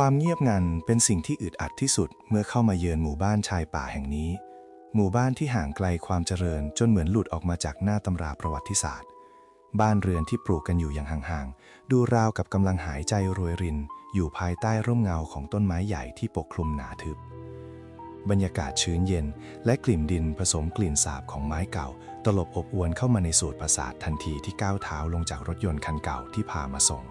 ความเงียบงันเป็นสิ่งที่อึดอัดที่สุดเมื่อเข้ามาเยือนหมู่บ้านชายป่าแห่งนี้ หมู่บ้านที่ห่างไกลความเจริญจนเหมือนหลุดออกมาจากหน้าตำราประวัติศาสตร์ บ้านเรือนที่ปลูกกันอยู่อย่างห่างๆ ดูราวกับกำลังหายใจรวยริน อยู่ภายใต้ร่มเงาของต้นไม้ใหญ่ที่ปกคลุมหนาทึบ บรรยากาศชื้นเย็น และกลิ่นดินผสมกลิ่นสาบของไม้เก่า ตลบอบอวนเข้ามาในสูตรประสาททันทีที่ก้าวเท้าลงจากรถยนต์คันเก่าที่พามาส่ง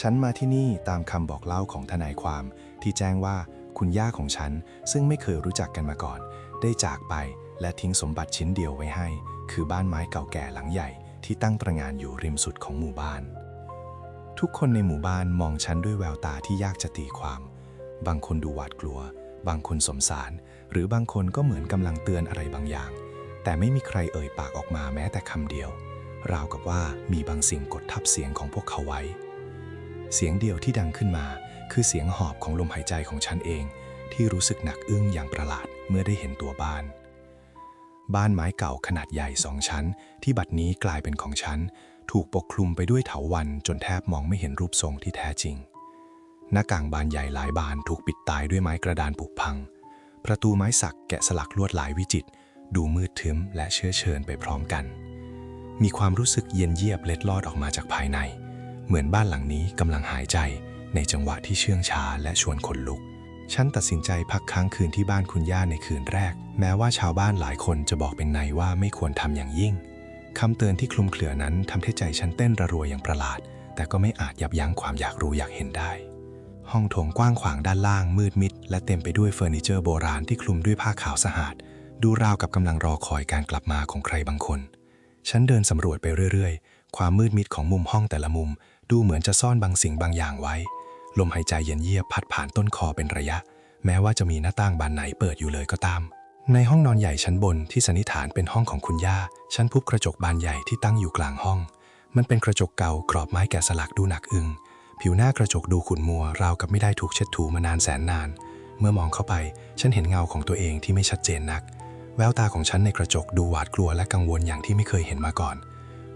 ฉันมาที่นี่ตามคำบอกเล่าของทนายความที่แจ้งว่าคุณย่าของฉัน ซึ่งไม่เคยรู้จักกันมาก่อน ได้จากไปและทิ้งสมบัติชิ้นเดียวไว้ให้ คือบ้านไม้เก่าแก่หลังใหญ่ ที่ตั้งตระหงานอยู่ริมสุดของหมู่บ้าน ทุกคนในหมู่บ้านมองฉันด้วยแววตาที่ยากจะตีความ บางคนดูหวาดกลัว บางคนสมสาร หรือบางคนก็เหมือนกำลังเตือนอะไรบางอย่าง แต่ไม่มีใครเอ่ยปากออกมาแม้แต่คำเดียว ราวกับว่ามีบางสิ่งกดทับเสียงของพวกเขาไว้ เสียงเดียวที่ดังขึ้นมา คือเสียงหอบของลมหายใจของฉันเอง ที่รู้สึกหนักอึ้งอย่างประหลาดเมื่อได้เห็นตัวบ้าน บ้านไม้เก่าขนาดใหญ่สองชั้น ที่บัดนี้กลายเป็นของฉัน ถูกปกคลุมไปด้วยเถาวัลย์จนแทบมองไม่เห็นรูปทรงที่แท้จริง หน้าต่างบานใหญ่หลายบานถูกปิดตายด้วยไม้กระดานผุพัง ประตูไม้สักแกะสลักลวดลายวิจิตรดูมืดทึมและเชื้อเชิญไปพร้อมกัน มีความรู้สึกเย็นเยียบเล็ดลอดออกมาจากภายใน เหมือนบ้านหลังนี้กำลังหายใจในจังหวะที่เชื่องช้าและชวนขนลุก ฉันตัดสินใจพักค้างคืนที่บ้านคุณย่าในคืนแรก แม้ว่าชาวบ้านหลายคนจะบอกเป็นในว่าไม่ควรทำอย่างยิ่งคำเตือนที่คลุมเครือนั้นทำให้ใจฉันเต้นระรัวอย่างประหลาด แต่ก็ไม่อาจยับยั้งความอยากรู้อยากเห็นได้ ห้องโถงกว้างขวางด้านล่างมืดมิด และเต็มไปด้วยเฟอร์นิเจอร์โบราณที่คลุมด้วยผ้าขาวสะอาด ดูราวกับกำลังรอคอยการกลับมาของใครบางคน ฉันเดินสำรวจไปเรื่อยๆ ความมืดมิดของมุมห้องแต่ละมุม ดูเหมือนจะซ่อนบางสิ่งบางอย่างไว้ ลมหายใจเย็นเยียบพัดผ่านต้นคอเป็นระยะ แม้ว่าจะมีหน้าต่างบานไหนเปิดอยู่เลยก็ตาม ในห้องนอนใหญ่ชั้นบนที่สันนิษฐานเป็นห้องของคุณย่าฉันพบกระจกบานใหญ่ที่ตั้งอยู่กลางห้อง มันเป็นกระจกเก่ากรอบไม้แกะสลักดูหนักอึง ผิวหน้ากระจกดูขุ่นมัวราวกับไม่ได้ถูกเช็ดถูมานานแสนนาน เมื่อมองเข้าไป ฉันเห็นเงาของตัวเองที่ไม่ชัดเจนนัก แววตาของฉันในกระจกดูหวาดกลัวและกังวลอย่างที่ไม่เคยเห็นมาก่อน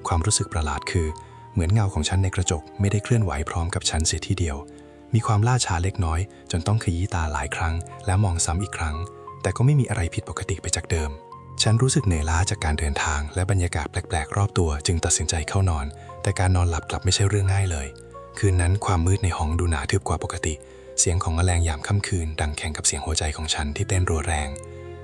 ความรู้สึกประหลาดคือ เหมือนเงาของฉันในกระจกไม่ได้เคลื่อนไหวพร้อมกับฉันเสียทีเดียว มีความล่าช้าเล็กน้อย จนต้องขยี้ตาหลายครั้ง แล้วมองซ้ำอีกครั้ง แต่ก็ไม่มีอะไรผิดปกติไปจากเดิม ฉันรู้สึกเหนื่อยล้าจากการเดินทาง และบรรยากาศแปลกๆ รอบตัว จึงตัดสินใจเข้านอน แต่การนอนหลับกลับไม่ใช่เรื่องง่ายเลย คืนนั้นความมืดในห้องดูหนาทึบกว่าปกติ เสียงของแมลงยามค่ำคืน ดังแข่งกับเสียงหัวใจของฉันที่เต้นรัวแรง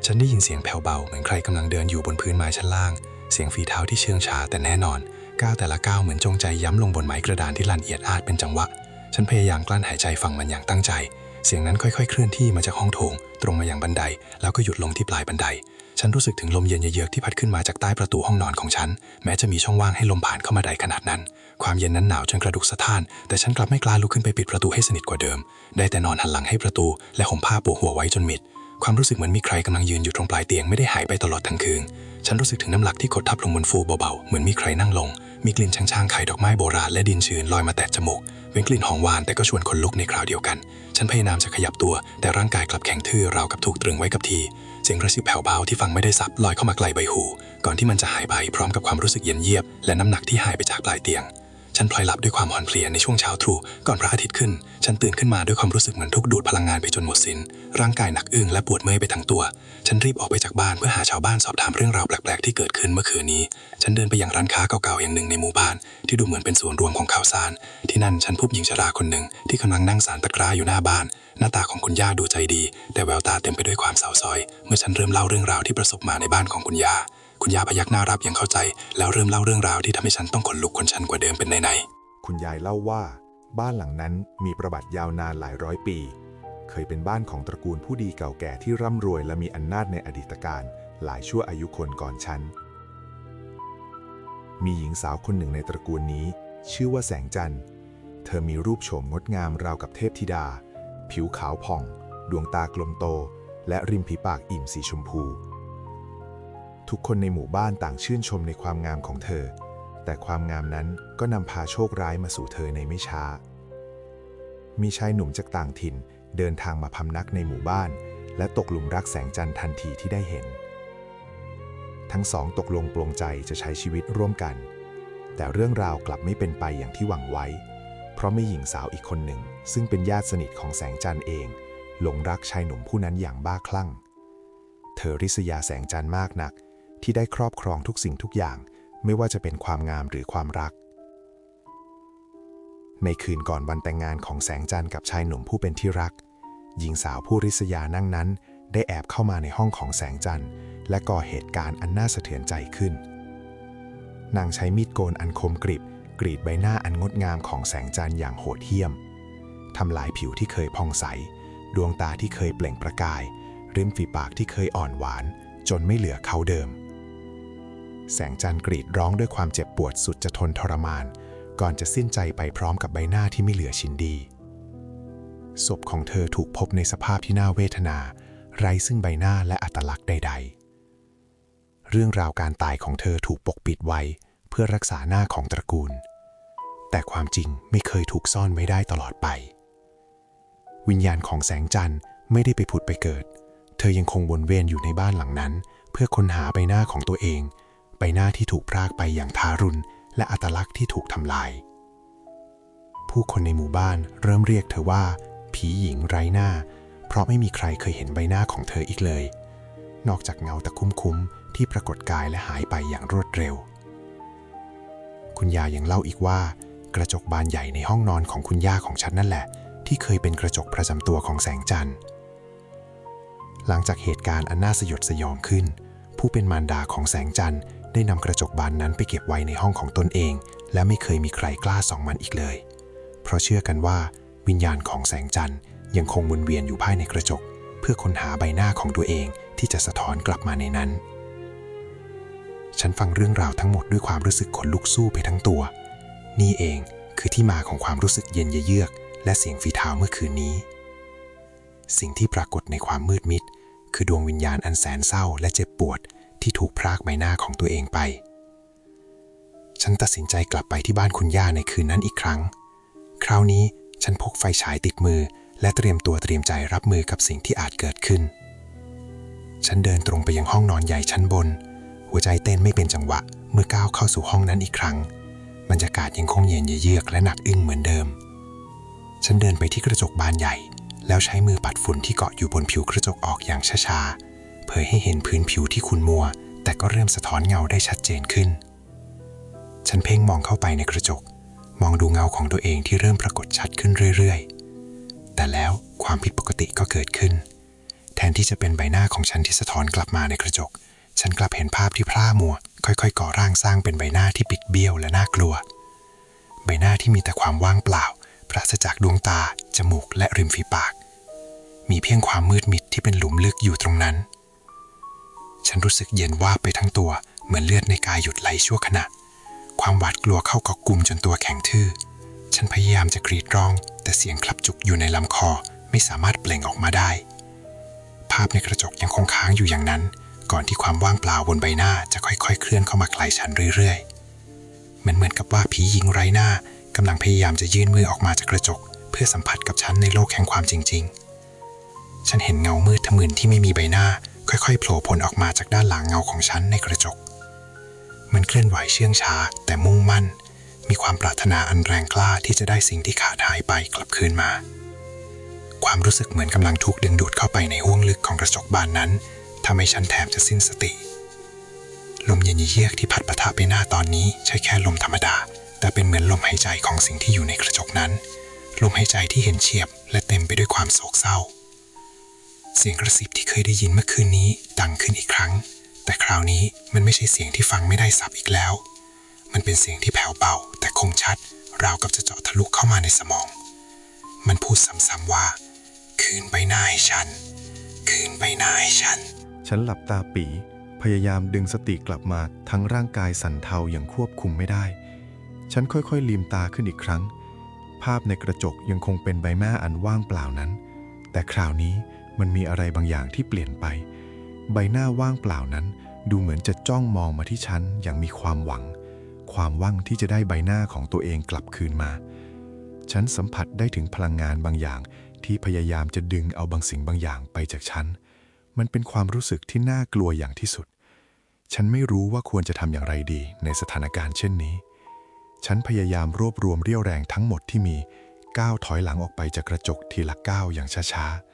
ฉันได้ยินเสียงแผ่วเบาเหมือนใครกำลังเดินอยู่บนพื้นไม้ชั้นล่าง เสียงฝีเท้าที่เชื่องช้าแต่แน่นอน ก้าวแต่ละก้าวเหมือนจงใจย้ำลงบนไม้กระดานที่ลันเอียดอาดเป็นจังหวะ ฉันพยายามกลั้นหายใจฟังมันอย่างตั้งใจ เสียงนั้นค่อยๆ เคลื่อนที่มาจากห้องโถง ตรงมาอย่างบันได แล้วก็หยุดลงที่ปลายบันได ฉันรู้สึกถึงลมเย็นเยือกที่พัดขึ้นมาจากใต้ประตูห้องนอนของฉัน แม้จะมีช่องว่างให้ลมผ่านเข้ามาได้ขนาดนั้น ความเย็นนั้นหนาวจนกระดูกสะท้าน แต่ฉันกลับไม่กล้าลุกขึ้นไปปิดประตูให้สนิทกว่าเดิม ได้แต่นอนหันหลังให้ประตู และห่มผ้าปูหัวไว้จนมิด ความรู้สึกเหมือนมีใครกำลังยืนอยู่ตรงปลายเตียงไม่ได้หายไปตลอดทั้งคืน ฉันรู้สึกถึงน้ำหลักที่กดทับลงบนฟูเบาๆ เหมือนมีใครนั่งลง มีกลิ่นช่างๆไข่ดอกไม้โบราณและดินชื้นลอยมาแตะจมูก เป็นกลิ่นหอมหวานแต่ก็ชวนคนลุกในคราวเดียวกัน ฉันพยายามจะขยับตัว แต่ร่างกายกลับแข็งทื่อราวกับถูกตรึงไว้กับทีเสียงกระซิบแผ่วเบาที่ฟังไม่ได้สับลอยเข้ามาไกลใบหู ก่อนที่มันจะหายไปพร้อมกับความรู้สึกเย็นเยียบ และน้ำหนักที่หายไปจากปลายเตียง ฉันพลอยหลับด้วยความอ่อนเพลียในช่วงเช้าตรู่ก่อนพระอาทิตย์ขึ้น ฉันตื่นขึ้นมาด้วยความรู้สึกเหมือนทุกดูดพลังงานไปจนหมดสิน้น ร่างกายหนักอึ้งและปวดเมื่อยไปทั้งตัว ฉันรีบออกไปจากบ้านเพื่อหาชาวบ้านสอบถามเรื่องราวแปลกๆที่เกิดขึ้นเมื่อคืนนี้ ฉันเดินไปยังร้านค้าเก่าๆอย่างหนึ่งในหมู่บ้าน ที่ดูเหมือนเป็นส่วนรวมของข่าวสาร ที่นั่นฉันพบหญิงชราคนหนึ่งที่กำลังนั่งสารตะกร้าอยู่หน้าบ้าน หน้าตาของคุณย่าดูใจดี แต่แววตาเต็มไปด้วยความเศร้าซอย เมื่อฉันเริ่มเล่าเรื่องราวที่ประสบมาในบ้านของคุณย่า คุณย่าพยักหน้ารับอย่างเข้าใจ แล้วเริ่มเล่าเรื่องราวที่ทำให้ฉันต้องขนลุกขนชันกว่าเดิมเป็นไหนๆคุณยายเล่าว่า บ้านหลังนั้นมีประวัติยาวนานหลายร้อยปี เคยเป็นบ้านของตระกูลผู้ดีเก่าแก่ที่ร่ำรวยและมีอำนาจในอดีตการหลายชั่วอายุคนก่อนฉัน มีหญิงสาวคนหนึ่งในตระกูลนี้ ชื่อว่าแสงจันทร์ เธอมีรูปโฉมงดงามราวกับเทพธิดา ผิวขาวผ่อง ดวงตากลมโต และริมฝีปากอิ่มสีชมพู ทุกคนในหมู่บ้านต่างชื่นชมในความงามของเธอ แต่ความงามนั้นก็นำพาโชคร้ายมาสู่เธอในไม่ช้า มีชายหนุ่มจากต่างถิ่นเดินทางมาพำนักในหมู่บ้าน และตกหลุมรักแสงจันทร์ทันทีที่ได้เห็น ทั้งสองตกลงปลงใจจะใช้ชีวิตร่วมกัน แต่เรื่องราวกลับไม่เป็นไปอย่างที่หวังไว้ เพราะมีหญิงสาวอีกคนหนึ่ง ซึ่งเป็นญาติสนิทของแสงจันทร์เอง หลงรักชายหนุ่มผู้นั้นอย่างบ้าคลั่ง เธอริษยาแสงจันทร์มากนัก ที่ได้ครอบครองทุกสิ่งทุกอย่าง ไม่ว่าจะเป็นความงามหรือความรัก ในคืนก่อนวันแต่งงานของแสงจันทร์กับชายหนุ่มผู้เป็นที่รัก หญิงสาวผู้ริษยานั่งนั้น ได้แอบเข้ามาในห้องของแสงจันทร์ และก่อเหตุการณ์อันน่าสะเทือนใจขึ้น นางใช้มีดโกนอันคมกริบกรีดใบหน้าอันงดงามของแสงจันทร์อย่างโหดเหี้ยม ทำลายผิวที่เคยผ่องใส ดวงตาที่เคยเปล่งประกาย ริมฝีปากที่เคยอ่อนหวาน จนไม่เหลือเขาเดิม แสงจันทร์กรีดร้องด้วยความเจ็บปวดสุดจะทนทรมาน ก่อนจะสิ้นใจไปพร้อมกับใบหน้าที่ไม่เหลือชิ้นดี ศพของเธอถูกพบในสภาพที่น่าเวทนา ไร้ซึ่งใบหน้าและอัตลักษณ์ใด ๆ เรื่องราวการตายของเธอถูกปกปิดไว้ เพื่อรักษาหน้าของตระกูล แต่ความจริงไม่เคยถูกซ่อนไว้ได้ตลอดไป วิญญาณของแสงจันทร์ไม่ได้ไปผุดไปเกิด เธอยังคงวนเวียนอยู่ในบ้านหลังนั้น เพื่อค้นหาใบหน้าของตัวเอง ใบหน้าที่ถูกพรากไปอย่างทารุณ และอัตลักษณ์ที่ถูกทำลาย ผู้คนในหมู่บ้านเริ่มเรียกเธอว่า ผีหญิงไร้หน้า เพราะไม่มีใครเคยเห็นใบหน้าของเธออีกเลย นอกจากเงาตะคุ่มคุ้มที่ปรากฏกายและหายไปอย่างรวดเร็ว คุณยายยังเล่าอีกว่า กระจกบานใหญ่ในห้องนอนของคุณย่าของฉันนั่นแหละ ที่เคยเป็นกระจกประจำตัวของแสงจันทร์หลังจากเหตุการณ์อันน่าสยดสยองขึ้น ผู้เป็นมารดาของแสงจันทร์ ได้นำกระจกบานนั้นไปเก็บไว้ในห้องของตนเอง และไม่เคยมีใครกล้าส่องมันอีกเลย เพราะเชื่อกันว่าวิญญาณของแสงจันทร์ยังคงวนเวียนอยู่ภายในกระจก เพื่อค้นหาใบหน้าของตัวเองที่จะสะท้อนกลับมาในนั้น ฉันฟังเรื่องราวทั้งหมดด้วยความรู้สึกขนลุกสู้ไปทั้งตัว นี่เองคือที่มาของความรู้สึกเย็นเยือก และเสียงฝีเท้าเมื่อคืนนี้ สิ่งที่ปรากฏในความมืดมิด คือดวงวิญญาณอันแสนเศร้าและเจ็บปวด ที่ถูกพรากใบหน้าของตัวเองไป ฉันตัดสินใจกลับไปที่บ้านคุณย่าในคืนนั้นอีกครั้ง คราวนี้ฉันพกไฟฉายติดมือ และเตรียมตัวเตรียมใจรับมือกับสิ่งที่อาจเกิดขึ้น ฉันเดินตรงไปยังห้องนอนใหญ่ชั้นบน หัวใจเต้นไม่เป็นจังหวะเมื่อก้าวเข้าสู่ห้องนั้นอีกครั้ง บรรยากาศยังคงเย็นเยือกและหนักอึ้งเหมือนเดิม ฉันเดินไปที่กระจกบานใหญ่ แล้วใช้มือปัดฝุ่นที่เกาะอยู่บนผิวกระจกออกอย่างช้าๆ เผยให้เห็นพื้นผิวที่ขุ่นมัว แต่ก็เริ่มสะท้อนเงาได้ชัดเจนขึ้น ฉันเพ่งมองเข้าไปในกระจก มองดูเงาของตัวเองที่เริ่มปรากฏชัดขึ้นเรื่อยๆ แต่แล้วความผิดปกติก็เกิดขึ้น แทนที่จะเป็นใบหน้าของฉันที่สะท้อนกลับมาในกระจก ฉันกลับเห็นภาพที่พร่ามัว ค่อยๆ ก่อร่างสร้างเป็นใบหน้าที่ปิดเบี้ยวและน่ากลัว ใบหน้าที่มีแต่ความว่างเปล่า ปราศจากดวงตา จมูก และริมฝีปาก มีเพียงความมืดมิดที่เป็นหลุมลึกอยู่ตรงนั้น ฉันรู้สึกเย็นว่าไปทั้งตัว เหมือนเลือดในกายหยุดไหลชั่วขณะ ความหวาดกลัวเข้าเกาะกลุ่มจนตัวแข็งทื่อ ฉันพยายามจะกรีดร้อง แต่เสียงคลับจุกอยู่ในลำคอไม่สามารถเปล่งออกมาได้ ภาพในกระจกยังคงค้างอยู่อย่างนั้น ก่อนที่ความว่างเปล่าบนใบหน้าจะค่อยๆ เคลื่อนเข้ามาใกล้ฉันเรื่อยๆ มันเหมือนกับว่าผีหญิงไร้หน้ากำลังพยายามจะยื่นมือออกมาจากกระจก เพื่อสัมผัสกับฉันในโลกแห่งความจริง ๆ ฉันเห็นเงามืดทะมึนที่ไม่มีใบหน้า ค่อยๆโผล่พ้นออกมาจากด้านหลังเงาของฉันในกระจก มันเคลื่อนไหวเชื่องช้า แต่มุ่งมั่น มีความปรารถนาอันแรงกล้าที่จะได้สิ่งที่ขาดหายไปกลับคืนมา ความรู้สึกเหมือนกำลังถูกดึงดูดเข้าไปในห้วงลึกของกระจกบานนั้นทำให้ฉันแทบจะสิ้นสติ ลมเย็นเยือกที่พัดปะทะไปหน้าตอนนี้ใช่แค่ลมธรรมดา แต่เป็นเหมือนลมหายใจของสิ่งที่อยู่ในกระจกนั้น ลมหายใจที่เห็นเฉียบและเต็มไปด้วยความโศกเศร้า เสียงกระซิบที่เคยได้ยินเมื่อคืนนี้ดังขึ้นอีกครั้ง แต่คราวนี้มันไม่ใช่เสียงที่ฟังไม่ได้สับอีกแล้ว มันเป็นเสียงที่แผ่วเบา แต่คงชัด ราวกับจะเจาะทะลุเข้ามาในสมอง มันพูดซ้ำๆว่า คืนใบหน้าให้ฉัน คืนใบหน้าให้ฉัน ฉันหลับตาปีพยายามดึงสติกลับมาทั้งร่างกายสั่นเทาอย่างควบคุมไม่ได้ ฉันค่อยๆลืมตาขึ้นอีกครั้ง ภาพในกระจกยังคงเป็นใบหน้าอันว่างเปล่านั้น แต่คราวนี้ มันมีอะไรบางอย่างที่เปลี่ยนไป ใบหน้าว่างเปล่านั้น ดูเหมือนจะจ้องมองมาที่ฉันอย่างมีความหวัง ความหวังที่จะได้ใบหน้าของตัวเองกลับคืนมา ฉันสัมผัสได้ถึงพลังงานบางอย่างที่พยายามจะดึงเอาบางสิ่งบางอย่างไปจากฉัน มันเป็นความรู้สึกที่น่ากลัวอย่างที่สุด ฉันไม่รู้ว่าควรจะทำอย่างไรดีในสถานการณ์เช่นนี้ ฉันพยายามรวบรวมเรี่ยวแรงทั้งหมดที่มี ก้าวถอยหลังออกไปจากกระจกทีละก้าวอย่างช้าๆ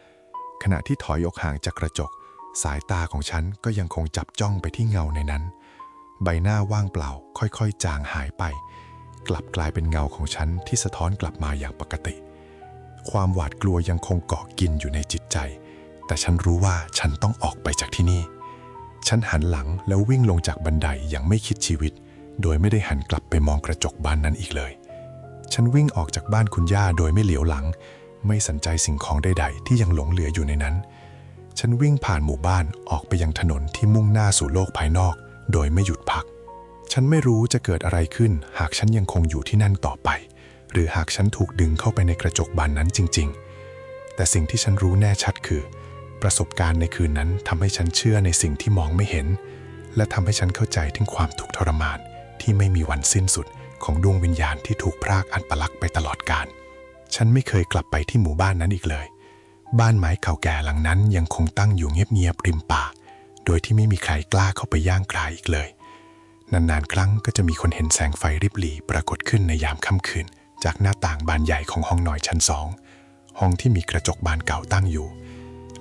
ขณะที่ถอยออกห่างจากกระจก สายตาของฉันก็ยังคงจับจ้องไปที่เงาในนั้น ใบหน้าว่างเปล่า ค่อยๆ จางหายไป กลับกลายเป็นเงาของฉันที่สะท้อนกลับมาอย่างปกติ ความหวาดกลัวยังคงเกาะกินอยู่ในจิตใจ แต่ฉันรู้ว่าฉันต้องออกไปจากที่นี่ ฉันหันหลังแล้ววิ่งลงจากบันไดอย่างไม่คิดชีวิต โดยไม่ได้หันกลับไปมองกระจกบ้านนั้นอีกเลย ฉันวิ่งออกจากบ้านคุณย่าโดยไม่เหลียวหลัง ไม่สนใจสิ่งของใดๆ ที่ยังหลงเหลืออยู่ในนั้น ฉันวิ่งผ่านหมู่บ้านออกไปยังถนนที่มุ่งหน้าสู่โลกภายนอก โดยไม่หยุดพัก ฉันไม่รู้จะเกิดอะไรขึ้น หากฉันยังคงอยู่ที่นั่นต่อไป หรือหากฉันถูกดึงเข้าไปในกระจกบานนั้นจริง ๆ แต่สิ่งที่ฉันรู้แน่ชัดคือ ประสบการณ์ในคืนนั้นทำให้ฉันเชื่อในสิ่งที่มองไม่เห็น และทำให้ฉันเข้าใจถึงความทุกข์ทรมานที่ไม่มีวันสิ้นสุดของดวงวิญญาณที่ถูกพรากอันปลักไปตลอดกาล ฉันไม่เคยกลับไปที่หมู่บ้านนั้นอีกเลย บ้านไม้เก่าแก่หลังนั้นยังคงตั้งอยู่เงียบๆริมป่า โดยที่ไม่มีใครกล้าเข้าไปย่างกรายอีกเลย นานๆครั้งก็จะมีคนเห็นแสงไฟริบหรี่ปรากฏขึ้นในยามค่ำคืน จากหน้าต่างบานใหญ่ของห้องนอนชั้นสองห้องที่มีกระจกบานเก่าตั้งอยู่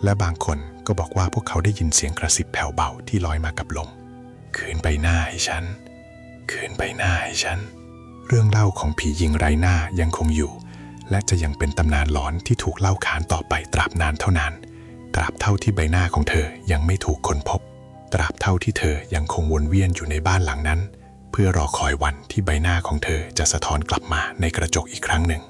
และบางคนก็บอกว่าพวกเขาได้ยินเสียงกระซิบแผ่วเบาที่ลอยมากับลม คืนไปหน้าให้ฉัน คืนไปหน้าให้ฉัน เรื่องเล่าของผีหญิงไร้หน้ายังคงอยู่ และจะยังเป็นตำนานหลอนที่ถูกเล่าขานต่อไปตราบนานเท่านาน ตราบเท่าที่ใบหน้าของเธอยังไม่ถูกค้นพบ ตราบเท่าที่เธอยังคงวนเวียนอยู่ในบ้านหลังนั้น เพื่อรอคอยวันที่ใบหน้าของเธอจะสะท้อนกลับมาในกระจกอีกครั้งหนึ่ง